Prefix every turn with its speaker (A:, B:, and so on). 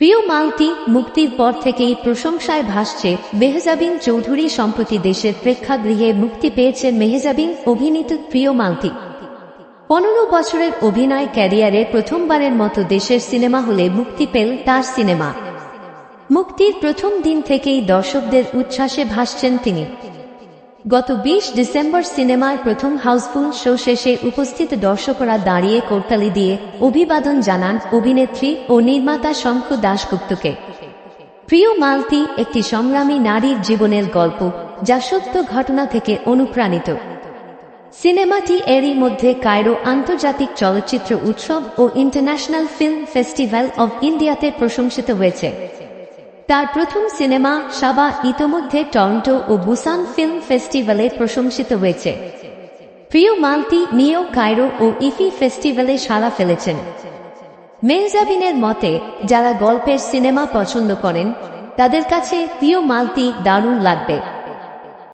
A: প্রিয় মালতি মুক্তির পর থেকেই প্রশংসায় ভাসছে মেহজাবিন চৌধুরী সম্প্রতি দেশের প্রেক্ষাগৃহে মুক্তি পেয়েছে মেহজাবিন অভিনীত প্রিয় মালতি। পনেরো বছরের অভিনয় ক্যারিয়ারে প্রথমবারের মতো দেশের সিনেমা হলে মুক্তি পেল তার সিনেমা। মুক্তির প্রথম দিন থেকেই দর্শকদের উচ্ছ্বাসে ভাসছেন তিনি। গত বিশ ডিসেম্বর সিনেমার প্রথম হাউসফুল শো শেষে উপস্থিত দর্শকরা দাঁড়িয়ে করতালি দিয়ে অভিবাদন জানান অভিনেত্রী ও নির্মাতা শঙ্খ দাশগুপ্তকে। প্রিয় মালতি, একটি সংগ্রামী নারীর জীবনের গল্প, যা সত্য ঘটনা থেকে অনুপ্রাণিত। সিনেমাটি এরই মধ্যে কায়রো আন্তর্জাতিক চলচ্চিত্র উৎসব ও ইন্টারন্যাশনাল ফিল্ম ফেস্টিভ্যাল অব ইন্ডিয়াতে প্রশংসিত হয়েছে। তার প্রথম সিনেমা সাবা ইতোমধ্যে টরন্টো ও বুসান ফিল্ম ফেস্টিভ্যালে প্রশংসিত হয়েছে। প্রিয় মালতি নিও কায়রো ও ইফি ফেস্টিভ্যালে সারা ফেলেছেন। মেহজাবিনের মতে, যারা গল্পের সিনেমা পছন্দ করেন, তাদের কাছে প্রিয় মালতি দারুণ লাগবে।